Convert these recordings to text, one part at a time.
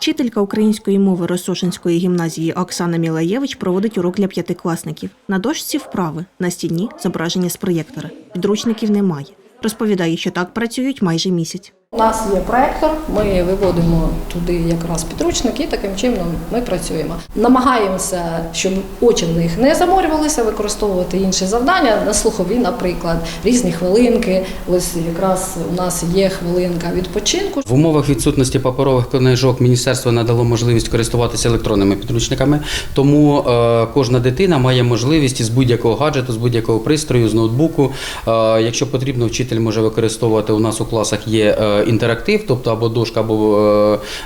Вчителька української мови Росошинської гімназії Оксана Мілаєвич проводить урок для п'ятикласників. На дошці вправи, на стіні зображення з проєктора. Підручників немає. Розповідає, що так працюють майже місяць. У нас є проектор, ми виводимо туди якраз підручник і таким чином ми працюємо. Намагаємося, щоб очі в них не заморювалися, використовувати інші завдання на слухові, наприклад, різні хвилинки. Ось якраз у нас є хвилинка відпочинку. В умовах відсутності паперових книжок міністерство надало можливість користуватися електронними підручниками, тому е, кожна дитина має можливість із будь-якого гаджету, з будь-якого пристрою, з ноутбуку. Е, якщо потрібно, вчитель може використовувати. У нас у класах є е, інтерактив, тобто або дошка, або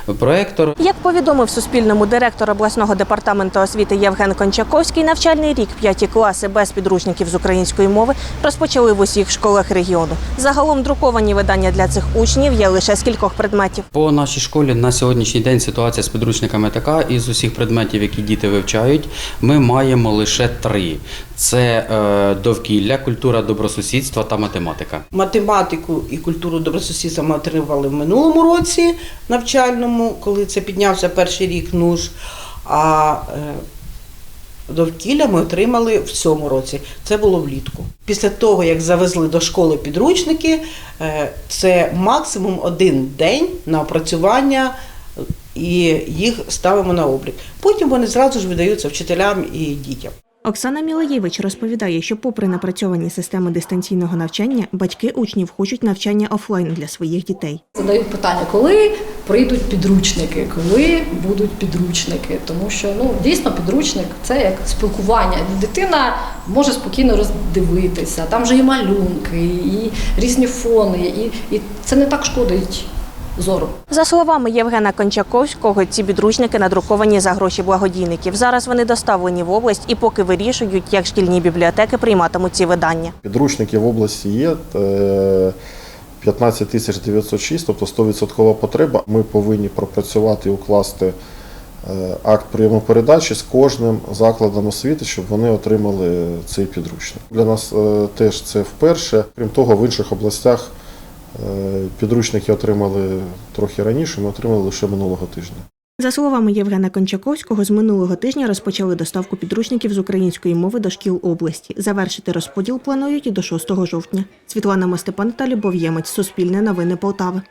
е, проектор. Як повідомив Суспільному директор обласного департаменту освіти Євген Кончаковський, навчальний рік п'яті класи без підручників з української мови розпочали в усіх школах регіону. Загалом друковані видання для цих учнів є лише з кількох предметів. По нашій школі на сьогоднішній день ситуація з підручниками така. Із усіх предметів, які діти вивчають, ми маємо лише три: це е, довкілля, культура добросусідства та математика. Математику і культуру добросусідства ми отримали в минулому році навчальному, коли це піднявся перший рік НУШ. А е, довкілля ми отримали в цьому році. Це було влітку. Після того, як завезли до школи підручники, е, це максимум один день на опрацювання. І їх ставимо на облік. Потім вони зразу ж видаються вчителям і дітям. Оксана Мілаєвич розповідає, що, попри напрацьовані системи дистанційного навчання, батьки учнів хочуть навчання офлайн для своїх дітей. Задають питання, коли прийдуть підручники, коли будуть підручники. Тому що ну дійсно підручник це як спілкування. Дитина може спокійно роздивитися. Там же і малюнки, і різні фони, і, і це не так шкодить зору. За словами Євгена Кончаковського, ці підручники надруковані за гроші благодійників. Зараз вони доставлені в область і поки вирішують, як шкільні бібліотеки прийматимуть ці видання. Підручників в області є. е, 15 тисяч 906, тобто 100% потреба. Ми повинні пропрацювати і укласти е, акт прийому передачі з кожним закладом освіти, щоб вони отримали цей підручник. Для нас е, теж це вперше. Крім того, в інших областях е, підручники отримали трохи раніше, ми отримали лише минулого тижня. За словами Євгена Кончаковського, з минулого тижня розпочали доставку підручників з української мови до шкіл області. Завершити розподіл планують і до 6 жовтня. Світлана Мостепан та Любов Ємець. Суспільне новини Полтави.